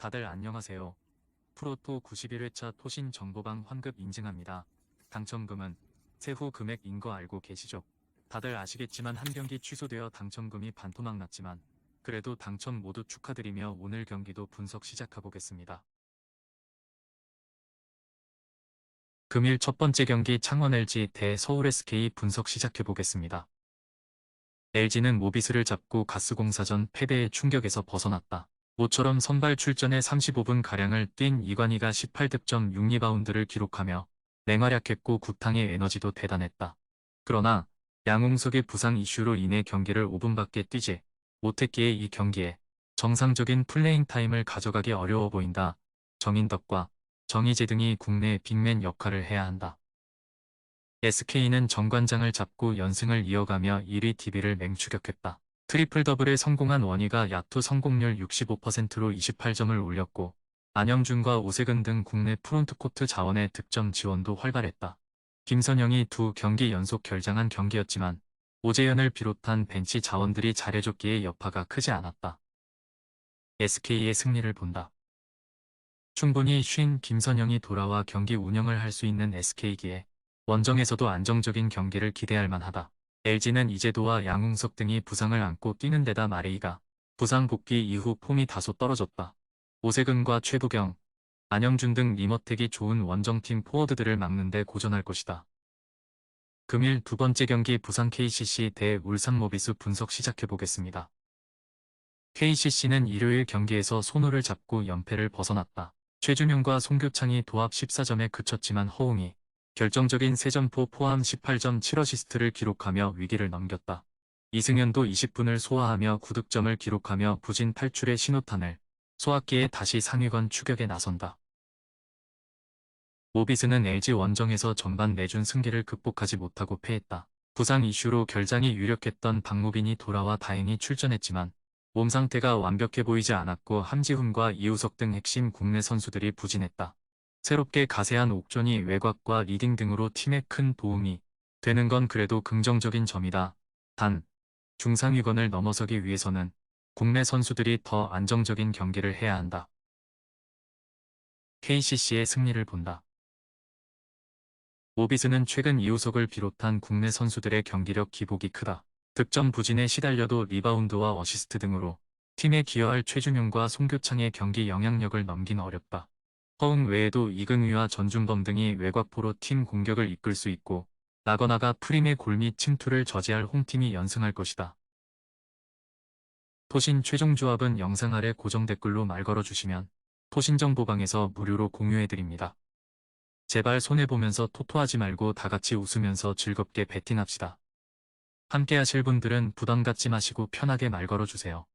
다들 안녕하세요. 프로토 91회차 토신 정보방 환급 인증합니다. 당첨금은 세후 금액인 거 알고 계시죠? 다들 아시겠지만 한 경기 취소되어 당첨금이 반토막 났지만 그래도 당첨 모두 축하드리며 오늘 경기도 분석 시작해보겠습니다. 금일 첫 번째 경기 창원 LG 대 서울 SK 분석 시작해보겠습니다. LG는 모비스를 잡고 가스공사전 패배의 충격에서 벗어났다. 모처럼 선발 출전에 35분 가량을 뛴 이관희가 18득점 6리바운드를 기록하며 맹활약했고 구탕의 에너지도 대단했다. 그러나 양홍석의 부상 이슈로 인해 경기를 5분밖에 뛰지 못했기에 이 경기에 정상적인 플레잉 타임을 가져가기 어려워 보인다. 정인덕과 정희재 등이 국내 빅맨 역할을 해야 한다. SK는 정관장을 잡고 연승을 이어가며 1위 TV를 맹추격했다. 트리플 더블에 성공한 원희가 야투 성공률 65%로 28점을 올렸고 안영준과 오세근 등 국내 프론트코트 자원의 득점 지원도 활발했다. 김선영이 두 경기 연속 결장한 경기였지만 오재현을 비롯한 벤치 자원들이 잘해줬기에 여파가 크지 않았다. SK의 승리를 본다. 충분히 쉰 김선영이 돌아와 경기 운영을 할 수 있는 SK기에 원정에서도 안정적인 경기를 기대할 만하다. LG는 이재도와 양웅석 등이 부상을 안고 뛰는 데다 마레이가 부상 복귀 이후 폼이 다소 떨어졌다. 오세근과 최부경, 안영준 등 리머텍이 좋은 원정팀 포워드들을 막는데 고전할 것이다. 금일 두 번째 경기 부산 KCC 대 울산 모비스 분석 시작해보겠습니다. KCC는 일요일 경기에서 손호를 잡고 연패를 벗어났다. 최준용과 송교창이 도합 14점에 그쳤지만 허웅이 결정적인 3점포 포함 18점 7어시스트를 기록하며 위기를 넘겼다. 이승현도 20분을 소화하며 9득점을 기록하며 부진 탈출의 신호탄을 쏘았기에 다시 상위권 추격에 나선다. 모비스는 LG 원정에서 전반 내준 승기를 극복하지 못하고 패했다. 부상 이슈로 결장이 유력했던 박무빈이 돌아와 다행히 출전했지만 몸 상태가 완벽해 보이지 않았고 함지훈과 이우석 등 핵심 국내 선수들이 부진했다. 새롭게 가세한 옥존이 외곽과 리딩 등으로 팀에 큰 도움이 되는 건 그래도 긍정적인 점이다. 단, 중상위권을 넘어서기 위해서는 국내 선수들이 더 안정적인 경기를 해야 한다. KCC의 승리를 본다. 모비스는 최근 이우석을 비롯한 국내 선수들의 경기력 기복이 크다. 득점 부진에 시달려도 리바운드와 어시스트 등으로 팀에 기여할 최준용과 송교창의 경기 영향력을 넘긴 어렵다. 허웅 외에도 이근위와 전준범 등이 외곽포로 팀 공격을 이끌 수 있고 나거나가 프림의 골밑 침투를 저지할 홈팀이 연승할 것이다. 토신 최종 조합은 영상 아래 고정 댓글로 말 걸어주시면 토신 정보방에서 무료로 공유해드립니다. 제발 손해보면서 토토하지 말고 다같이 웃으면서 즐겁게 베팅합시다. 함께 하실 분들은 부담 갖지 마시고 편하게 말 걸어주세요.